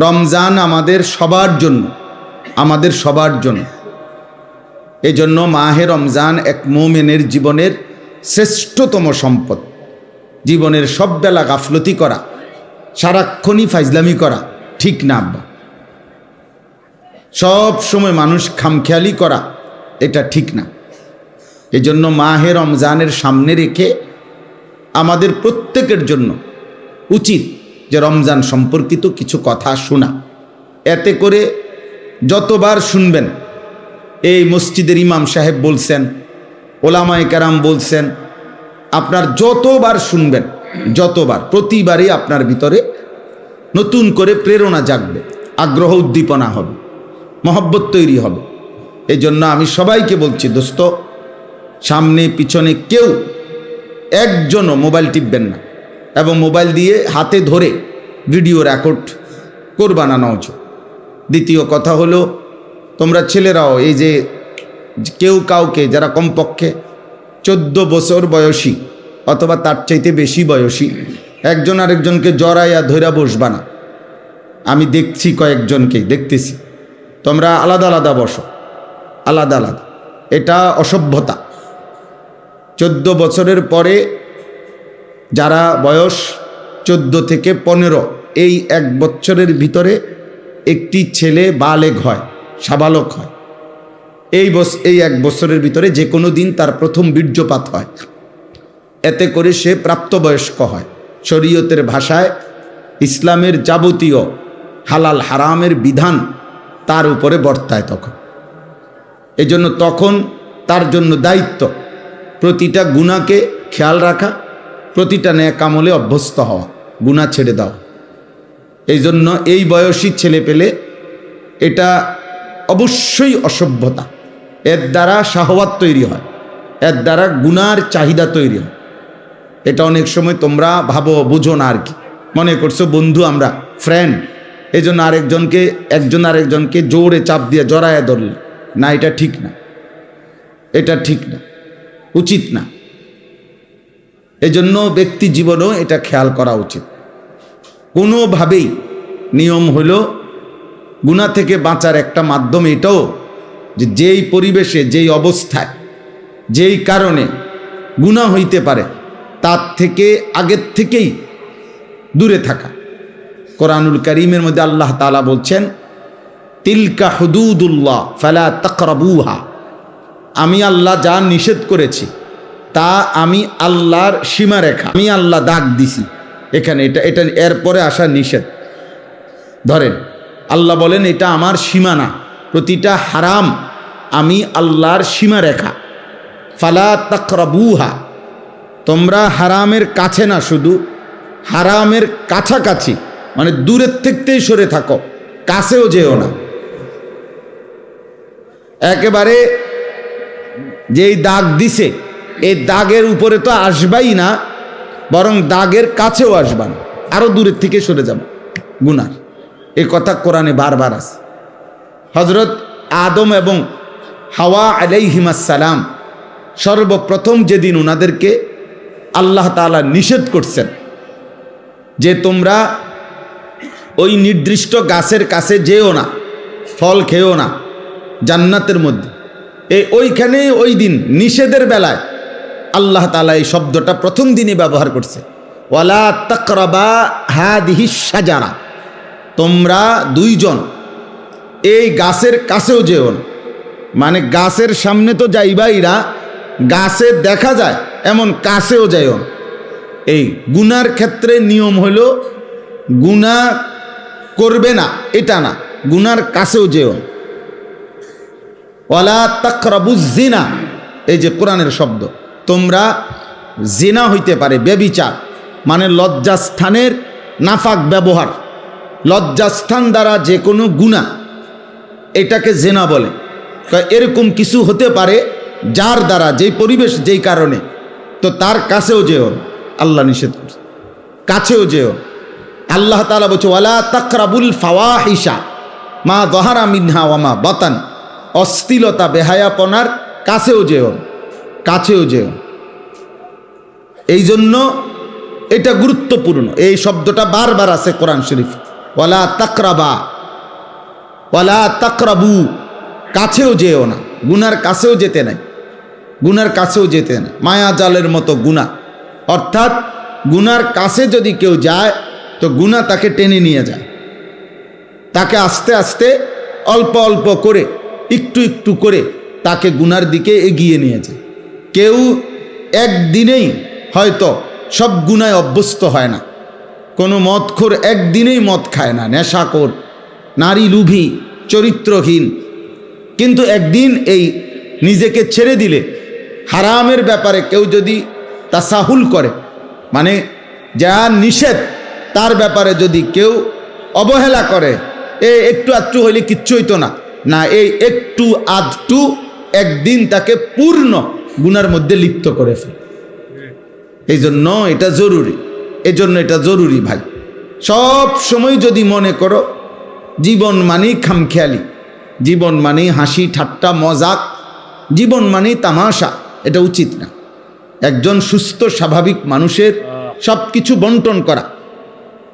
রমজান আমাদের সবার জন্য, আমাদের সবার জন্য। এজন্য মাহে রমজান এক মোমেনের জীবনের শ্রেষ্ঠতম সম্পদ। জীবনের সব বেলা গাফলতি করা, সারাক্ষণই ফাইজলামি করা, ঠিক না আব্বা? সব সময় মানুষ খামখেয়ালি করা, এটা ঠিক না। এজন্য মাহে রমজানের সামনে রেখে আমাদের প্রত্যেকের জন্য উচিত যে রমজান সম্পর্কিত কিছু কথা শোনা। এতে করে যতবার শুনবেন, এই মসজিদের ইমাম সাহেব বলছেন, ওলামায় কারাম বলছেন, আপনার যতবার শুনবেন, যতবার, প্রতিবারই আপনার ভিতরে নতুন করে প্রেরণা জাগবে, আগ্রহ উদ্দীপনা হবে, মহব্বত তৈরি হবে। এই জন্য আমি সবাইকে বলছি, দোস্ত, সামনে, পিছনে কেউ একজনও মোবাইল টিপবেন না। এবং মোবাইল দিয়ে হাতে ধরে ভিডিও রেকর্ড করবা না নজ দ্বিতীয় কথা হলো, তোমরা ছেলেরাও, এই যে কেউ কাউকে, যারা কমপক্ষে চোদ্দ বছর বয়সী অথবা তার চাইতে বেশি বয়সী, একজন আরেকজনকে জড়াইয়া ধৈরা বসবা না। আমি দেখছি কয়েকজনকেই, দেখতেছি। তোমরা আলাদা আলাদা বসো। আলাদা আলাদা। এটা অসভ্যতা। চোদ্দ বছরের পরে যারা বয়স চোদ্দ থেকে পনেরো, এই এক বছরের ভিতরে একটি ছেলে বালেগ হয়, সাবালক হয়। এই বস, এই এক বছরের ভিতরে যে কোনো দিন তার প্রথম বীর্যপাত হয়। এতে করে সে প্রাপ্তবয়স্ক হয়। শরীয়তের ভাষায় ইসলামের যাবতীয় হালাল হারামের বিধান তার উপরে বর্তায় তখন। এজন্য তখন তার জন্য দায়িত্ব প্রতিটা গুণাকে খেয়াল রাখা প্রতিটা ন্যাক আমলে অভ্যস্ত হওয়া গুণা ছেড়ে দাও। এই জন্য এই বয়সী ছেলে পেলে এটা অবশ্যই অসভ্যতা। এর দ্বারা শাহওয়াত তৈরি হয়, এর দ্বারা গুনার চাহিদা তৈরি হয়। এটা অনেক সময় তোমরা ভাবো, বুঝো না আর কি। মনে করছ, বন্ধু আমরা ফ্রেন্ড এই জন্য আরেকজনকে, একজন আরেকজনকে জোরে চাপ দিয়ে জড়ায় ধরল না, এটা ঠিক না। এটা ঠিক না, উচিত না। এজন্য ব্যক্তি জীবনেও এটা খেয়াল করা উচিত। কোনোভাবেই নিয়ম হলো গুণা থেকে বাঁচার একটা মাধ্যম এটাও যে যেই পরিবেশে, যেই অবস্থায়, যেই কারণে গুণা হইতে পারে, তার থেকে আগের থেকেই দূরে থাকা। কোরআনুল করিমের মধ্যে আল্লাহ তালা বলছেন, তিলকা হুদুদুল্লাহ ফেলা তকরবুহা। আমি আল্লাহ যা নিষেধ করেছি তা আমি আল্লাহর সীমারেখা। আমি আল্লাহ দাগ দিছি। এখানে এটা এটা এরপরে আসা নিষেধ। ধরেন, আল্লাহ বলেন, এটা আমার সীমানা প্রতিটা হারাম আমি আল্লাহর সীমারেখা। ফালা তকরবুহা। তোমরা হারামের কাছে না, শুধু হারামের কাছাকাছি মানে দূরের থেকেই সরে থাকো। কাছেও যেও না। একেবারে যেই দাগ দিছে এই দাগের উপরে তো আসবাই না, বরং দাগের কাছেও আসবা না আরও দূরের থেকে সরে যাব। গুনার এই কথা কোরআনে বারবার আছে। হজরত আদম এবং হাওয়া আলাইহিমাসালাম সর্বপ্রথম যেদিন ওনাদেরকে আল্লাহ তালা নিষেধ করছেন যে তোমরা ওই নির্দিষ্ট গাছের কাছে যেও না, ফল খেও না, জান্নাতের মধ্যে। এই ওইখানে ওই দিন নিষেধের বেলায় আল্লাহ তালা এই শব্দটা প্রথম দিনে ব্যবহার করছে। ওয়ালা তকরবা হাদিহি সাজারা তোমরা দুইজন এই গাছের কাছেও যেও মানে গাছের সামনে তো যাইবাই না, গাছে দেখা যায়, এমন কাছেও যাইও এই গুনার ক্ষেত্রে নিয়ম হলো গুনা করবে না, এটা না, গুনার কাছেও যেও ওয়ালা তকরবু জিনা, এই যে কোরআনের শব্দ। তোমরা জিনা হইতে পারে, বেবিচার মানে লজ্জাস্থানের নাফাক ব্যবহার। লজ্জাস্থান দ্বারা যে কোনো গুণা এটাকে জেনা বলে। এরকম কিছু হতে পারে যার দ্বারা, যেই পরিবেশ, যেই কারণে। তো তার কাছেও যেও, আল্লাহ নিষেধ করছে। কাছেও যেও। আল্লাহ তালা বলছে, ওয়ালা তকরাবুল ফাওয়াহিসা মা দহারা মিনহা ওয়ামা বাতান। অস্থিলতা বেহায়াপনার কাছেও যেও। কাছেও যেও। এই জন্য এটা গুরুত্বপূর্ণ। এই শব্দটা বারবার আছে কোরআন শরীফ। ওয়ালা তাকরাবা। ওয়ালা তাকরাবু। কাছেও যেও না। গুনার কাছেও যেতে নাই। গুনার কাছেও যেতে না মায়া জালের মতো গুণা অর্থাৎ গুনার কাছে যদি কেউ যায়, তো গুণা তাকে টেনে নিয়ে যায়। তাকে আস্তে আস্তে অল্প অল্প করে, একটু একটু করে তাকে গুনার দিকে এগিয়ে নিয়ে যায়। কেউ একদিনেই হয়তো সব গুণায় অভ্যস্ত হয় না। কোনো মদখোর একদিনেই মদ খায় না, নেশাখোর নারী লুভি চরিত্রহীন। কিন্তু একদিন এই নিজেকে ছেড়ে দিলে হারামের ব্যাপারে কেউ যদি তাসাহুল করে মানে যা নিষেধ তার ব্যাপারে যদি কেউ অবহেলা করে, এ একটু আধটু হইলে কিচ্ছু হইতো না। না, এই একটু আধটু একদিন তাকে পূর্ণ গুনার মধ্যে লিপ্ত করে ফেলে। এই জন্য এটা জরুরি। এই জন্য এটা জরুরি ভাই। সব সময় যদি মনে করো, জীবন মানেই খামখেয়ালি, জীবন মানেই হাসি, ঠাট্টা, মজাক, জীবন মানেই তামাশা, এটা উচিত না। একজন সুস্থ, স্বাভাবিক মানুষের সব কিছু বন্টন করা।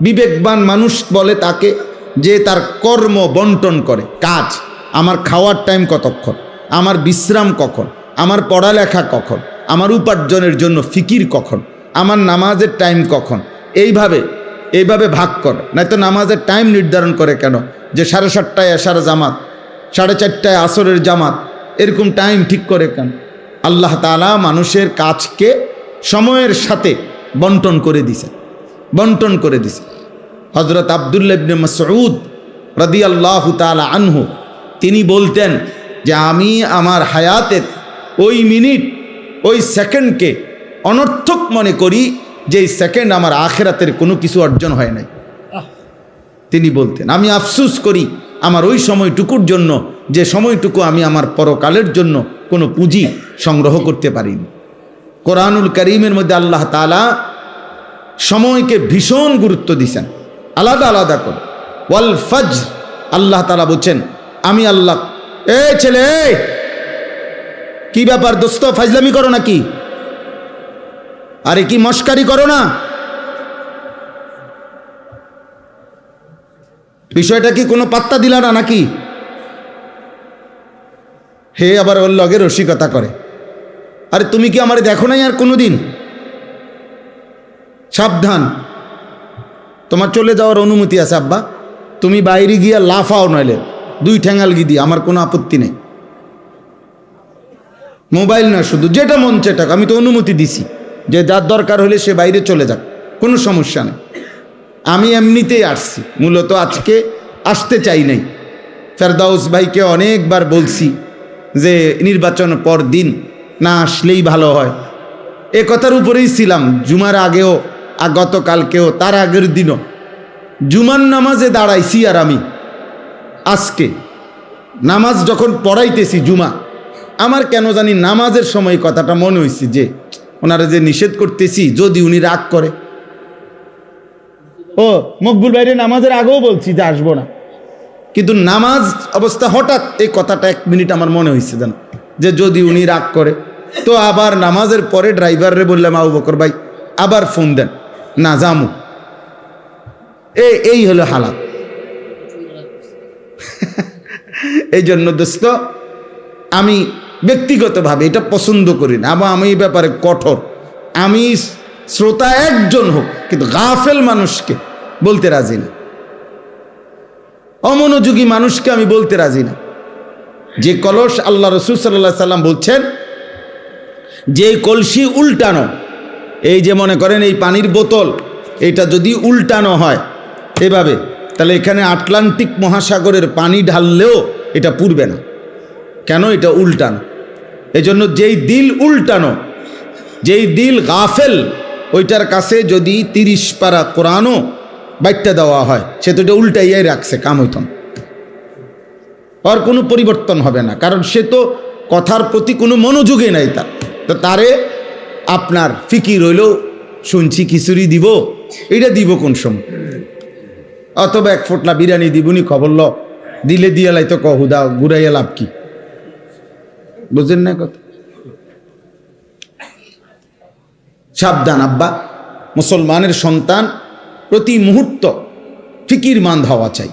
বিবেকবান মানুষ বলে তাকে যে তার কর্ম বন্টন করে। কাজ, আমার খাওয়ার টাইম কতক্ষণ? আমার বিশ্রাম কখন? আমার পড়ালেখা কখন? আমার উপার্জনের জন্য ফিকির কখন? আমার নামাজের টাইম কখন? এইভাবে এইভাবে ভাগ কর। নয়তো নামাজের টাইম নির্ধারণ করে কেন? যে সাড়ে সাতটায় এসার জামাত, সাড়ে চারটায় আসরের জামাত, এরকম টাইম ঠিক করে কেন? আল্লাহ তালা মানুষের কাজকে সময়ের সাথে বন্টন করে দিছে। বন্টন করে দিছে। হজরত আবদুল্লাবনে মসউদ রদি আল্লাহ তালা আনহু, তিনি বলতেন যে আমি আমার হায়াতের ওই মিনিট ওই সেকেন্ডকে অনর্থক মনে করি যে এই সেকেন্ড আমার আখেরাতের কোনো কিছু অর্জন হয় নাই। তিনি বলতেন আমি আফসুস করি আমার ওই সময়টুকুর জন্য যে সময়টুকু আমি আমার পরকালের জন্য কোনো পুঁজি সংগ্রহ করতে পারিনি। কোরআনুল করিমের মধ্যে আল্লাহ তালা সময়কে ভীষণ গুরুত্ব দিছেন আলাদা আলাদা করে। ওয়াল ফজ আল্লাহ তালা বলছেন আমি আল্লাহ এ ছেলে! কি ব্যাপার দোস্ত, ফাজলামি করো নাকি? আরে কি মস্কারি করো না? বিষয়টা কি কোনো পাত্তা দিলা না নাকি? হে আবার ওর লগে রসিকতা করে। আরে তুমি কি আমার দেখো নাই আর কোনো দিন সাবধান। তোমার চলে যাওয়ার অনুমতি আছে, আব্বা। তুমি বাইরে গিয়া লাফাও নইলে। দুই ঠ্যাঙ্গাল গি দিয়ে, আমার কোনো আপত্তি নেই। মোবাইল না শুধু, যেটা মন চেটাক আমি তো অনুমতি দিছি যে যার দরকার হলে সে বাইরে চলে যাক, কোনো সমস্যা নেই। আমি এমনিতেই আসছি, মূলত আজকে আসতে চাই নাই। ফেরদাউস ভাইকে অনেকবার বলছি যে নির্বাচন পর দিন না আসলেই ভালো হয়। এ কথার উপরেই ছিলাম, জুমার আগেও, আর গতকালকেও, তার আগের দিনও। জুমার নামাজে দাঁড়াইছি আর আমি। আজকে নামাজ যখন পড়াইতেছি জুমা আমার কেন জানি নামাজের সময় কথাটা মনে হয়েছে যে ওনারা যে নিষেধ করতেছি যদি উনি রাগ করে। ও মকবুল বাইরে নামাজের আগেও বলছি যে আসব না। কিন্তু নামাজ অবস্থা হঠাৎ এই কথাটা এক মিনিট আমার মনে হয়েছে যেন যে যদি উনি রাগ করে তো আবার নামাজের পরে ড্রাইভাররে বললাম আবু বকর ভাই আবার ফোন দেন না জামু এই এই হলো হালাত। এই জন্য দোস্ত আমি ব্যক্তিগতভাবে এটা পছন্দ করি না। এবং আমি এই ব্যাপারে কঠোর। আমি শ্রোতা একজন হোক, কিন্তু গাফেল মানুষকে বলতে রাজি না। অমনোযোগী মানুষকে আমি বলতে রাজি না। যে কলস আল্লাহ রসুল সাল্লাহ সাল্লাম বলছেন, যে কলসি উল্টানো, এই যে মনে করেন এই পানির বোতল, এটা যদি উল্টানো হয় এভাবে, তাহলে এখানে আটলান্টিক মহাসাগরের পানি ঢাললেও এটা পুরবে না। কেন এটা উল্টানো? এজন্য যেই দিল উল্টানো, যেই দিল গাফেল, ওইটার কাছে যদি তিরিশ পারা কোরআনও বাইটটা দেওয়া হয়, সে তো উল্টাইয়াই রাখছে, কাম হইতম আর কোনো পরিবর্তন হবে না, কারণ সে তো কথার প্রতি কোনো মনোযোগই নাই তার। তো তারে আপনার ফিকির হইলেও শুনছি খিচুড়ি দিব এটা দিব কোন সময়? অথবা এক ফোটলা বিরিয়ানি দিবনি, খবর ল, দিলে দিয়ে লাই তো কহুদা ঘুরাইয়া লাভ কি? বুঝেন না কথা? সাবধান, আব্বা। মুসলমানের সন্তান প্রতি মুহূর্ত ফিকির মান হওয়া চাই।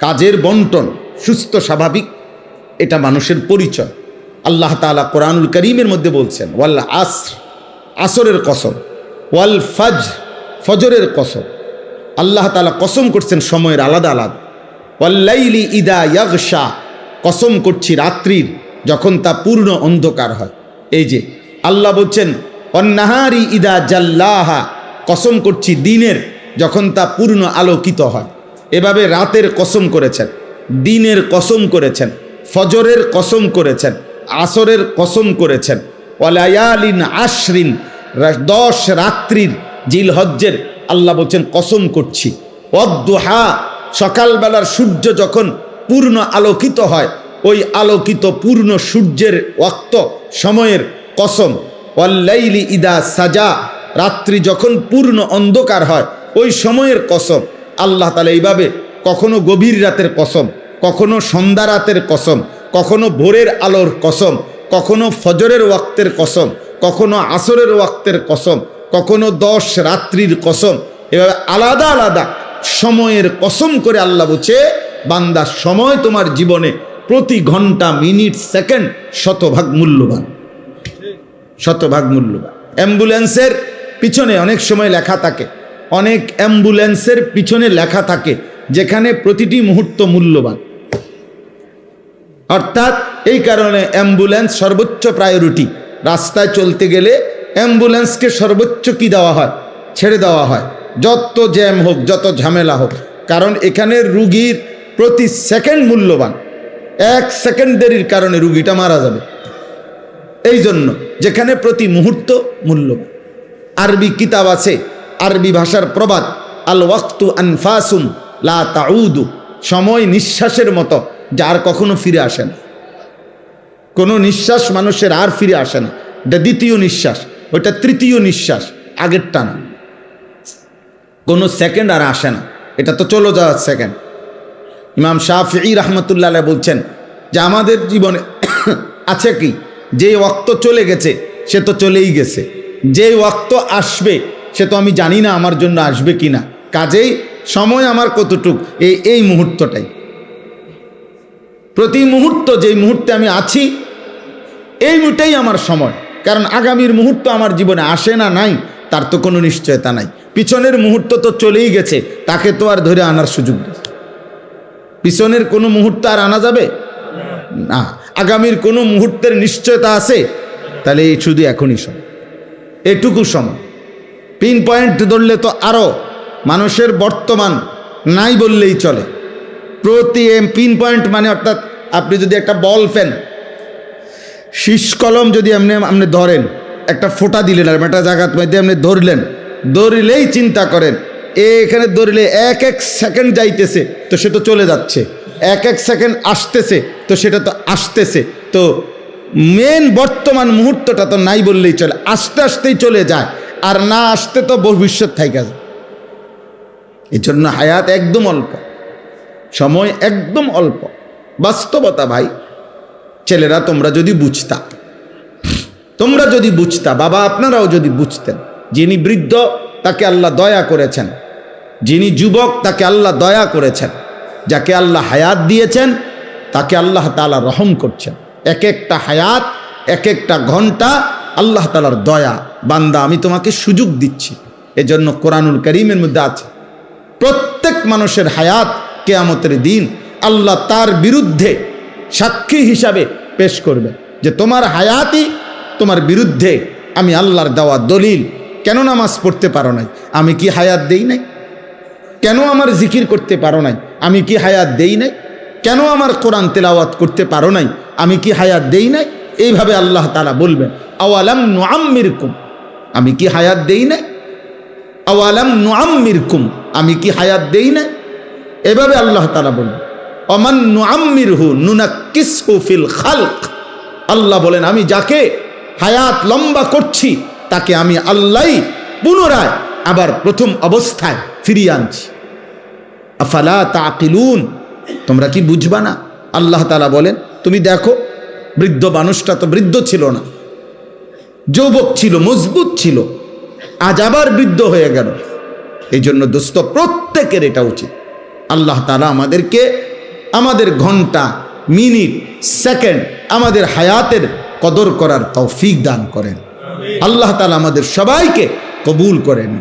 কাজের বন্টন সুস্থ, স্বাভাবিক, এটা মানুষের পরিচয়। আল্লাহ তাআলা কোরআনুল করিমের মধ্যে বলছেন, ওয়াল আসর, আসরের কসম, ওয়াল ফজ ফজরের কসম। আল্লাহ তাআলা কসম করছেন সময়ের আলাদা আলাদা। ওয়াল্লাইলি ইদা ইয়াগশা, কসম করছি রাত্রির যখন তা পূর্ণ অন্ধকার হয়। এই যে, আল্লাহ বলছেন, অন্নাহারি ইদা জাল্লাহা কসম করছি দিনের যখন তা পূর্ণ আলোকিত হয়। এভাবে রাতের কসম করেছেন, দিনের কসম করেছেন, ফজরের কসম করেছেন, আসরের কসম করেছেন। ওয়ালায়ালিন আশরিন দশ রাত্রির জিলহজ্জের আল্লাহ বলছেন, কসম করছি। অদ্দুহা সকালবেলার সূর্য যখন পূর্ণ আলোকিত হয় ওই আলোকিত পূর্ণ সূর্যের ওয়াক্ত সময়ের কসম। ওয়াল্লাইলি ইদা সাজা। রাত্রি যখন পূর্ণ অন্ধকার হয়, ওই সময়ের কসম। আল্লাহ তালা এইভাবে কখনো গভীর রাতের কসম, কখনো সন্ধ্যা রাতের কসম, কখনো ভোরের আলোর কসম, কখনো ফজরের ওয়াক্তের কসম, কখনো আসরের ওয়াক্তের কসম, কখনো দশ রাত্রির কসম, এভাবে আলাদা আলাদা সময়ের কসম করে আল্লাহ বলছে, বান্দা, সময় তোমার জীবনে প্রতি ঘণ্টা, মিনিট, সেকেন্ড শতভাগ মূল্যবান। শতভাগ মূল্যবান। অ্যাম্বুলেন্সের পিছনে অনেক সময় লেখা থাকে। অনেক অ্যাম্বুলেন্সের পিছনে লেখা থাকে, যেখানে প্রতিটি মুহূর্ত মূল্যবান। অর্থাৎ এই কারণে অ্যাম্বুলেন্স সর্বোচ্চ প্রায়োরিটি। রাস্তায় চলতে গেলে অ্যাম্বুলেন্সকে সর্বোচ্চ কি দেওয়া হয়? ছেড়ে দেওয়া হয়। যত জ্যাম হোক, যত ঝামেলা হোক। কারণ এখানে রুগীর প্রতি সেকেন্ড মূল্যবান। এক সেকেন্ড দেরির কারণে রুগীটা মারা যাবে। এই জন্য যেখানে প্রতি মুহূর্ত মূল্য। আরবি কিতাব আছে, আরবি ভাষার প্রবাদ আল ওয়াক্তু আনফাসুম লা তাউদু। সময় নিঃশ্বাসের মতো, যার কখনো ফিরে আসে না। কোনো নিঃশ্বাস মানুষের আর ফিরে আসে না। এটা দ্বিতীয় নিঃশ্বাস, ওইটা তৃতীয় নিঃশ্বাস, আগেরটা না। কোনো সেকেন্ড আর আসে না। এটা তো চলে যাওয়ার সেকেন্ড। ইমাম শাহি রহমতুল্লাহ বলছেন যে আমাদের জীবনে আছে কি? যে ওয়াক্ত চলে গেছে, সে তো চলেই গেছে। যে ওয়াক্ত আসবে, সে তো আমি জানি না আমার জন্য আসবে কি না। কাজেই সময় আমার কতটুক? এই এই মুহূর্তটাই। প্রতি মুহূর্ত যেই মুহূর্তে আমি আছি, এই মুহূর্তেই আমার সময়। কারণ আগামীর মুহূর্ত আমার জীবনে আসে না, নাই, তার তো কোনো নিশ্চয়তা নাই। পিছনের মুহূর্ত তো চলেই গেছে, তাকে তো আর ধরে আনার সুযোগ নেই। পিছনের কোনো মুহূর্ত আর আনা যাবে? না। আগামীর কোনো মুহূর্তের নিশ্চয়তা আছে? তাহলে এই শুধু এখনই সময় এটুকু সময় পিন পয়েন্ট ধরলে তো আরও মানুষের বর্তমান নাই বললেই চলে। প্রতি পিন পয়েন্ট মানে অর্থাৎ আপনি যদি একটা বল ফেন শীষ কলম যদি আপনি আপনি ধরেন, একটা ফোঁটা দিলেন আর একটা জায়গা মধ্যে আপনি ধরলেন, ধরলেই চিন্তা করেন এখানে ধরলে এক এক সেকেন্ড যাইতেছে, তো সেটা চলে যাচ্ছে। এক এক সেকেন্ড আসতেছে, তো সেটা তো আসতেছে। তো মেন বর্তমান মুহূর্তটা তো নাই বললেই চলে, আস্তে আস্তেই চলে যায়। আর না আসতে তো ভবিষ্যৎ থাইকা এই জন্য হায়াত একদম অল্প। সময় একদম অল্প। বাস্তবতা ভাই, ছেলেরা তোমরা যদি বুঝতা। তোমরা যদি বুঝতা, বাবা আপনারাও যদি বুঝতেন, যিনি বৃদ্ধ তাকে আল্লাহ দয়া করেছেন। যিনি যুবক, তাকে আল্লাহ দয়া করেছেন। যাকে আল্লাহ হায়াত দিয়েছেন, তাকে আল্লাহ তালা রহম করছেন। এক একটা হায়াত, এক একটা ঘণ্টা আল্লাহ তালার দয়া। বান্দা, আমি তোমাকে সুযোগ দিচ্ছি। এজন্য কোরআনুল করিমের মধ্যে আছে, প্রত্যেক মানুষের হায়াত কেয়ামতের দিন আল্লাহ তার বিরুদ্ধে সাক্ষী হিসাবে পেশ করবে যে তোমার হায়াতই তোমার বিরুদ্ধে। আমি আল্লাহর দেওয়া দলিল। কেন নামাজ পড়তে পারো নাই? আমি কি হায়াত দেই নাই? কেন আমার জিকির করতে পারো নাই? আমি কি হায়াত দেই নাই? কেন আমার কোরআন তেলাওয়াত করতে পারো নাই? আমি কি হায়াত দেই নাই? এইভাবে আল্লাহ তালা বলবেন, আওয়ালাম নোয়াম্মির কুম আমি কি হায়াত দেই নাই? আওয়ালাম নোয়াম্মির কুম আমি কি হায়াত দেই নাই? এভাবে আল্লাহ তালা বলবেন অমান নোয়াম্মির হু নুনাক্কিস হু ফিল খালক? আল্লাহ বলেন, আমি যাকে হায়াত লম্বা করছি, তাকে আমি আল্লাহ পুনরায় আবার প্রথম অবস্থায় ফিরিয়ে আনছি। আফালা তাকিলুন তোমরা কি বুঝবা না? আল্লাহ তালা বলেন, তুমি দেখো, বৃদ্ধ মানুষটা তো বৃদ্ধ ছিল না। যৌবক ছিল, মজবুত ছিল। আজ আবার বৃদ্ধ হয়ে গেল। এই জন্য দোস্ত, প্রত্যেকের এটা উচিত। আল্লাহ তালা আমাদেরকে আমাদের ঘণ্টা, মিনিট, সেকেন্ড, আমাদের হায়াতের কদর করার তৌফিক দান করেন। আল্লাহ তালা আমাদের সবাইকে কবুল করেন